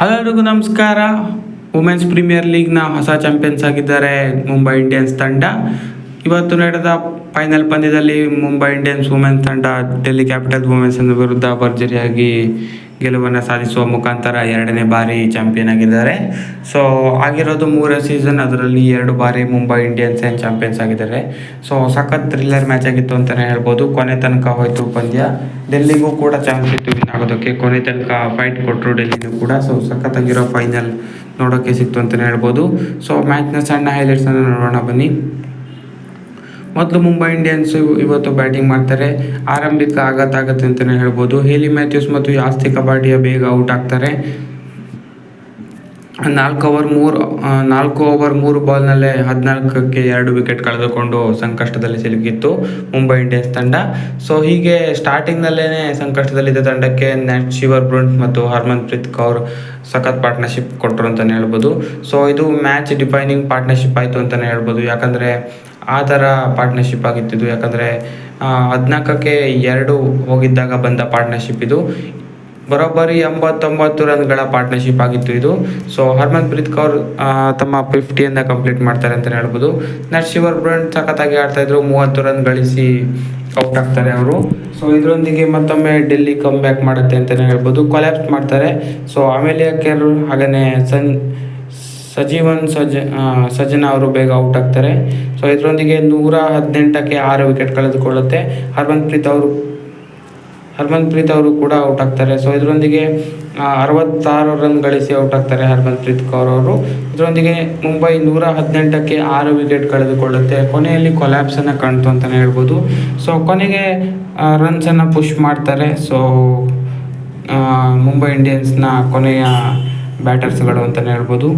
ಹಲರಿಗೂ ನಮಸ್ಕಾರ. Women's premier ಲೀಗ್ನ ಹೊಸ champions ಆಗಿದ್ದಾರೆ ಮುಂಬೈ ಇಂಡಿಯನ್ಸ್ ತಂಡ. ಇವತ್ತು ನಡೆದ ಫೈನಲ್ ಪಂದ್ಯದಲ್ಲಿ ಮುಂಬೈ ಇಂಡಿಯನ್ಸ್ ವುಮೆನ್ಸ್ ತಂಡ ಡೆಲ್ಲಿ ಕ್ಯಾಪಿಟಲ್ಸ್ ವುಮೆನ್ಸ್ ವಿರುದ್ಧ ಭರ್ಜರಿಯಾಗಿ ಗೆಲುವನ್ನು ಸಾಧಿಸುವ ಮುಖಾಂತರ ಎರಡನೇ ಬಾರಿ ಚಾಂಪಿಯನ್ ಆಗಿದ್ದಾರೆ. ಸೊ ಆಗಿರೋದು ಮೂರೇ ಸೀಸನ್ ಅದರಲ್ಲಿ ಎರಡು ಬಾರಿ ಮುಂಬೈ ಇಂಡಿಯನ್ಸ್ ಏನು ಚಾಂಪಿಯನ್ಸ್ ಆಗಿದ್ದಾರೆ. ಸೊ ಸಖತ್ ಥ್ರಿಲ್ಲರ್ ಮ್ಯಾಚ್ ಆಗಿತ್ತು ಅಂತಲೇ ಹೇಳ್ಬೋದು. ಕೊನೆ ತನಕ ಹೋಯಿತು ಪಂದ್ಯ. ಡೆಲ್ಲಿಗೂ ಕೂಡ ಚಾನ್ಸ್ ಇತ್ತು ವಿನ್ ಆಗೋದಕ್ಕೆ. ಕೊನೆ ತನಕ ಫೈಟ್ ಕೊಟ್ಟರು ಡೆಲ್ಲಿನೂ ಕೂಡ. ಸೊ ಸಖತ್ತಾಗಿರೋ ಫೈನಲ್ ನೋಡೋಕ್ಕೆ ಸಿಕ್ತು ಅಂತಲೇ ಹೇಳ್ಬೋದು. ಸೊ ಮ್ಯಾಚ್ನ ಸಣ್ಣ ಹೈಲೈಟ್ಸನ್ನು ನೋಡೋಣ ಬನ್ನಿ. ಮೊದಲು ಮುಂಬೈ ಇಂಡಿಯನ್ಸ್ ಇವತ್ತು ಬ್ಯಾಟಿಂಗ್ ಮಾಡ್ತಾರೆ. ಆರಂಭಿಕ ಆಘಾತ ಆಗುತ್ತೆ ಅಂತಲೇ ಹೇಳ್ಬೋದು. ಹೇಲಿ ಮ್ಯಾಥ್ಯೂಸ್ ಮತ್ತು ಯಾಸ್ತಿ ಕಬಾಡಿಯ ಬೇಗ ಔಟ್ ಆಗ್ತಾರೆ. ನಾಲ್ಕು ಓವರ್ ಮೂರು ನಾಲ್ಕು ಓವರ್ ಮೂರು ಬಾಲ್ನಲ್ಲೇ ಹದಿನಾಲ್ಕಕ್ಕೆ ಎರಡು ವಿಕೆಟ್ ಕಳೆದುಕೊಂಡು ಸಂಕಷ್ಟದಲ್ಲಿ ಸಿಲುಕಿತ್ತು ಮುಂಬೈ ಇಂಡಿಯನ್ಸ್ ತಂಡ. ಸೊ ಹೀಗೆ ಸ್ಟಾರ್ಟಿಂಗ್ನಲ್ಲೇ ಸಂಕಷ್ಟದಲ್ಲಿದ್ದ ತಂಡಕ್ಕೆ ನೆಟ್ ಶಿವರ್ ಬ್ರುಂಟ್ ಮತ್ತು ಹರ್ಮನ್ಪ್ರೀತ್ ಕೌರ್ ಸಖತ್ ಪಾರ್ಟ್ನರ್ಶಿಪ್ ಕೊಟ್ಟರು ಅಂತಲೇ ಹೇಳ್ಬೋದು. ಸೊ ಇದು ಮ್ಯಾಚ್ ಡಿಫೈನಿಂಗ್ ಪಾರ್ಟ್ನರ್ಶಿಪ್ ಆಯಿತು ಅಂತಲೇ ಹೇಳ್ಬೋದು. ಯಾಕಂದರೆ ಆ ಥರ ಪಾರ್ಟ್ನರ್ಶಿಪ್ ಆಗಿತ್ತಿದ್ದು. ಯಾಕಂದರೆ ಹದಿನಾಲ್ಕಕ್ಕೆ ಎರಡು ಹೋಗಿದ್ದಾಗ ಬಂದ ಪಾರ್ಟ್ನರ್ಶಿಪ್ ಇದು. ಬರೋಬ್ಬರಿ ಎಂಬತ್ತೊಂಬತ್ತು ರನ್ಗಳ ಪಾರ್ಟ್ನರ್ಶಿಪ್ ಆಗಿತ್ತು ಇದು. ಸೊ ಹರ್ಮನ್ಪ್ರೀತ್ ಕೌರ್ ಆ, ತಮ್ಮ ಫಿಫ್ಟಿಯನ್ನು ಕಂಪ್ಲೀಟ್ ಮಾಡ್ತಾರೆ ಅಂತಲೇ ಹೇಳ್ಬೋದು. ನರ್ಶಿವರ್ ಬ್ರಂಡ್ ಸಖತ್ತಾಗಿ ಆಡ್ತಾಯಿದ್ರು ಮೂವತ್ತು ರನ್ ಗಳಿಸಿ ಔಟ್ ಆಗ್ತಾರೆ ಅವರು. ಸೊ ಇದರೊಂದಿಗೆ ಮತ್ತೊಮ್ಮೆ ಡೆಲ್ಲಿ ಕಮ್ ಬ್ಯಾಕ್ ಮಾಡುತ್ತೆ ಅಂತಲೇ ಹೇಳ್ಬೋದು. ಕೊಲ್ಯಾಪ್ಸ್ ಮಾಡ್ತಾರೆ. ಸೊ ಆಮೇಲೆ ಕೇರ್ ಹಾಗೆಯೇ ಸನ್ ಸಜೀವನ್ ಸಜ ಸಜನ ಅವರು ಬೇಗ ಔಟ್ ಆಗ್ತಾರೆ. ಸೊ ಇದರೊಂದಿಗೆ ನೂರ ಹದಿನೆಂಟಕ್ಕೆ ಆರು ವಿಕೆಟ್ ಕಳೆದುಕೊಳ್ಳುತ್ತೆ. ಹರ್ಮನ್ಪ್ರೀತ್ ಅವರು ಹರ್ಮನ್ಪ್ರೀತ್ ಅವರು ಕೂಡ ಔಟ್ ಆಗ್ತಾರೆ. ಸೊ ಇದರೊಂದಿಗೆ ಅರವತ್ತಾರು ರನ್ ಗಳಿಸಿ ಔಟ್ ಆಗ್ತಾರೆ ಹರ್ಮನ್ಪ್ರೀತ್ ಕೌರ್ ಅವರು. ಇದರೊಂದಿಗೆ ಮುಂಬೈ ನೂರ ಹದಿನೆಂಟಕ್ಕೆ ಆರು ವಿಕೆಟ್ ಕಳೆದುಕೊಳ್ಳುತ್ತೆ. ಕೊನೆಯಲ್ಲಿ ಕೊಲ್ಯಾಪ್ಸನ್ನು ಕಾಣ್ತು ಅಂತಲೇ ಹೇಳ್ಬೋದು. ಸೊ ಕೊನೆಗೆ ರನ್ಸನ್ನು ಪುಷ್ ಮಾಡ್ತಾರೆ. ಸೊ ಮುಂಬೈ ಇಂಡಿಯನ್ಸ್ನ ಕೊನೆಯ ಬ್ಯಾಟರ್ಸ್ಗಳು ಅಂತಲೇ ಹೇಳ್ಬೋದು.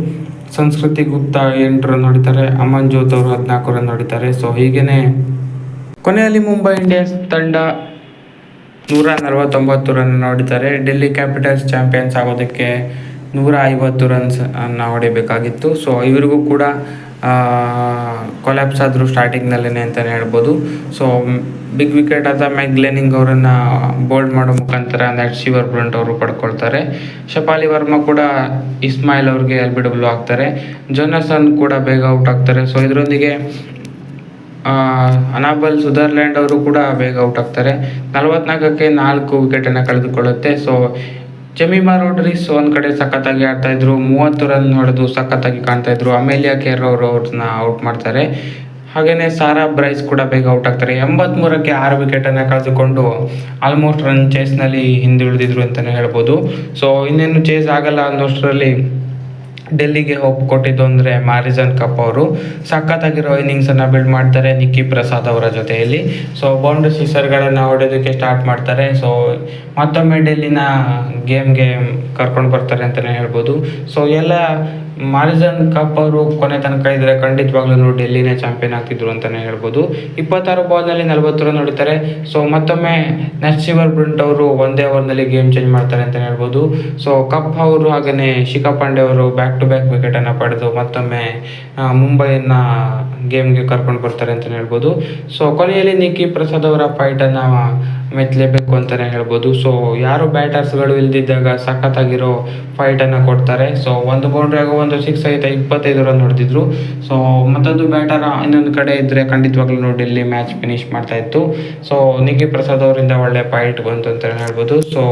ಸಂಸ್ಕೃತಿ ಗುಪ್ತಾ ಎಂಟು ರನ್ ಹೊಡಿತಾರೆ ಅಮನ್ ಜೋತ್ ಅವರು ಹದಿನಾಲ್ಕು ರನ್ ಹೊಡಿತಾರೆ ಸೊ ಹೀಗೇನೆ ಕೊನೆಯಲ್ಲಿ ಮುಂಬೈ ಇಂಡಿಯನ್ಸ್ ತಂಡ ನೂರ ನಲವತ್ತೊಂಬತ್ತು ರನ್ ಹೊಡಿತಾರೆ ಡೆಲ್ಲಿ ಕ್ಯಾಪಿಟಲ್ಸ್ ಚಾಂಪಿಯನ್ಸ್ ಆಗೋದಕ್ಕೆ ನೂರ ಐವತ್ತು ರನ್ಸ್ ಅನ್ನು ಹೊಡಿಬೇಕಾಗಿತ್ತು. ಸೊ ಇವರಿಗೂ ಕೂಡ ಕೊಲ್ಯಾಪ್ಸ್ ಆದರೂ ಸ್ಟಾರ್ಟಿಂಗ್ನಲ್ಲೇ ಅಂತಲೇ ಹೇಳ್ಬೋದು. ಸೊ ಬಿಗ್ ವಿಕೆಟ್ ಆದ ಮ್ಯಾಗ್ಲೆನಿಂಗ್ ಅವರನ್ನು ಬೋಲ್ಡ್ ಮಾಡೋ ಮುಖಾಂತರ ನೆಟ್ ಶಿವರ್ ಬ್ರಂಟ್ ಅವರು ಪಡ್ಕೊಳ್ತಾರೆ. ಶಪಾಲಿ ವರ್ಮಾ ಕೂಡ ಇಸ್ಮಾಯಿಲ್ ಅವ್ರಿಗೆ ಎಲ್ ಬಿ ಡಬ್ಲ್ಯೂ ಆಗ್ತಾರೆ ಜೊನಸನ್ ಕೂಡ ಬೇಗ ಔಟ್ ಆಗ್ತಾರೆ ಸೊ ಇದರೊಂದಿಗೆ ಅನಾಬಲ್ ಸುದರ್ಲ್ಯಾಂಡ್ ಅವರು ಕೂಡ ಬೇಗ ಔಟ್ ಆಗ್ತಾರೆ ನಲವತ್ನಾಲ್ಕಕ್ಕೆ ನಾಲ್ಕು ವಿಕೆಟನ್ನು ಕಳೆದುಕೊಳ್ಳುತ್ತೆ. ಸೊ ಜಮೀಮಾ ರೋಡ್ರಿಸ್ ಒಂದು ಕಡೆ ಸಖತ್ತಾಗಿ ಆಡ್ತಾ ಇದ್ರು ಮೂವತ್ತು ರನ್ ಹೊಡೆದು ಸಖತ್ತಾಗಿ ಕಾಣ್ತಾ ಇದ್ರು ಅಮೇಲಿಯಾ ಕೇರ್ ಅವರು ಅವ್ರನ್ನ ಔಟ್ ಮಾಡ್ತಾರೆ. ಹಾಗೆಯೇ ಸಾರಾ ಬ್ರೈಸ್ ಕೂಡ ಬೇಗ ಔಟ್ ಆಗ್ತಾರೆ. ಎಂಬತ್ಮೂರಕ್ಕೆ ಆರು ವಿಕೆಟನ್ನು ಕಳೆದುಕೊಂಡು ಆಲ್ಮೋಸ್ಟ್ ರನ್ ಚೇಸ್ನಲ್ಲಿ ಹಿಂದುಳಿದಿದ್ರು ಅಂತಲೇ ಹೇಳ್ಬೋದು. ಸೊ ಇನ್ನೇನು ಚೇಸ್ ಆಗಲ್ಲ ಅನ್ನೋಷ್ಟರಲ್ಲಿ ಡೆಲ್ಲಿಗೆ ಹೋಗಿ ಕೊಟ್ಟಿದ್ದು ಅಂದರೆ ಮಾರಿಜನ್ ಕಪ್ ಅವರು. ಸಖತ್ತಾಗಿರೋ ಇನ್ನಿಂಗ್ಸನ್ನು ಬಿಲ್ಡ್ ಮಾಡ್ತಾರೆ ನಿಕ್ಕಿ ಪ್ರಸಾದ್ ಅವರ ಜೊತೆಯಲ್ಲಿ. ಸೊ ಬೌಂಡ್ರಿ ಸಿಕ್ಸರ್ಗಳನ್ನು ಹೊಡೆಯೋದಕ್ಕೆ ಸ್ಟಾರ್ಟ್ ಮಾಡ್ತಾರೆ. ಸೊ ಮತ್ತೊಮ್ಮೆ ಡೆಲ್ಲಿನ ಗೇಮ್ಗೆ ಕರ್ಕೊಂಡು ಬರ್ತಾರೆ ಅಂತಲೇ ಹೇಳ್ಬೋದು. ಸೊ ಎಲ್ಲ ಮಾರಿಜನ್ ಕಪ್ ಅವರು ಕೊನೆ ತನಕ ಇದ್ರೆ ಖಂಡಿತವಾಗ್ಲೂ ಡೆಲ್ಲಿನೇ ಚಾಂಪಿಯನ್ ಆಗ್ತಿದ್ರು ಅಂತಲೇ ಹೇಳ್ಬೋದು. ಇಪ್ಪತ್ತಾರು ಬಾಲ್ನಲ್ಲಿ ನಲವತ್ತು ರನ್ ಹೊಡಿತಾರೆ. ಸೊ ಮತ್ತೊಮ್ಮೆ ನರ್ಸಿವರ್ ಬ್ರಿಂಟ್ ಅವರು ಒಂದೇ ಓವರ್ನಲ್ಲಿ ಗೇಮ್ ಚೇಂಜ್ ಮಾಡ್ತಾರೆ ಅಂತಲೇ ಹೇಳ್ಬೋದು. ಸೊ ಕಪ್ ಅವರು ಹಾಗೆಯೇ ಶಿಖಾ ಪಾಂಡೆ ಅವರು ಬ್ಯಾಕ್ ಟು ಬ್ಯಾಕ್ ವಿಕೆಟನ್ನು ಪಡೆದು ಮತ್ತೊಮ್ಮೆ ಮುಂಬೈನ ಗೇಮ್ಗೆ ಕರ್ಕೊಂಡು ಬರ್ತಾರೆ ಅಂತಲೇ ಹೇಳ್ಬೋದು. ಸೊ ಕೊನೆಯಲ್ಲಿ ನಿಕ್ಕಿ ಪ್ರಸಾದ್ ಅವರ ಫೈಟನ್ನು ಮೆಚ್ಚಲೇಬೇಕು ಅಂತಲೇ ಹೇಳ್ಬೋದು. ಸೊ ಯಾರು ಬ್ಯಾಟರ್ಸ್ಗಳು ಇಲ್ದಿದ್ದಾಗ ಸಖತ್ತಾಗಿರೋ ಫೈಟನ್ನು ಕೊಡ್ತಾರೆ. ಸೊ ಒಂದು ಬೌಂಡ್ರಿ ಆಗೋ ಒಂದು ಸಿಕ್ಸ್ ಐತೆ ಇಪ್ಪತ್ತೈದು ರನ್ ಹೊಡೆದಿದ್ರು. ಸೊ ಮತ್ತೊಂದು ಬ್ಯಾಟರ್ ಇನ್ನೊಂದು ಕಡೆ ಇದ್ದರೆ ಖಂಡಿತವಾಗ್ಲೂ ಇಲ್ಲಿ ಮ್ಯಾಚ್ ಫಿನಿಶ್ ಮಾಡ್ತಾ ಇತ್ತು. ಸೊ ನಿಕ್ಕಿ ಪ್ರಸಾದ್ ಅವರಿಂದ ಒಳ್ಳೆ ಪಾಯಿಂಟ್ ಬಂತು ಅಂತಲೇ ಹೇಳ್ಬೋದು. ಸೊ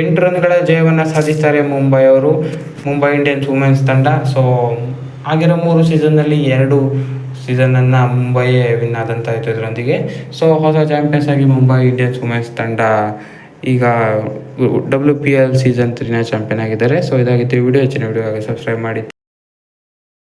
ಎಂಟು ರನ್ಗಳ ಜಯವನ್ನು ಸಾಧಿಸ್ತಾರೆ ಮುಂಬೈ ಅವರು. ಮುಂಬೈ ಇಂಡಿಯನ್ಸ್ ವುಮೆನ್ಸ್ ತಂಡ. ಸೊ ಆಗಿರೋ ಮೂರು ಸೀಸನ್ನಲ್ಲಿ ಎರಡು ಸೀಸನನ್ನು ಮುಂಬೈಯೇ ವಿನ್ ಆದಂತ ಆಯಿತು ಇದರೊಂದಿಗೆ. ಸೊ ಹೊಸ ಚಾಂಪಿಯನ್ಸ್ ಆಗಿ ಮುಂಬೈ ಇಂಡಿಯನ್ಸ್ ವುಮೆನ್ಸ್ ತಂಡ ಈಗ ಡಬ್ಲ್ಯೂ ಪಿ ಎಲ್ ಸೀಸನ್ ತ್ರೀನ ಚಾಂಪಿಯನ್ ಆಗಿದ್ದಾರೆ. ಸೊ ಇದಾಗಿತ್ತು ವಿಡಿಯೋ, ಹೆಚ್ಚಿನ ವಿಡಿಯೋ ಆಗಿ ಸಬ್ಸ್ಕ್ರೈಬ್ ಮಾಡಿ.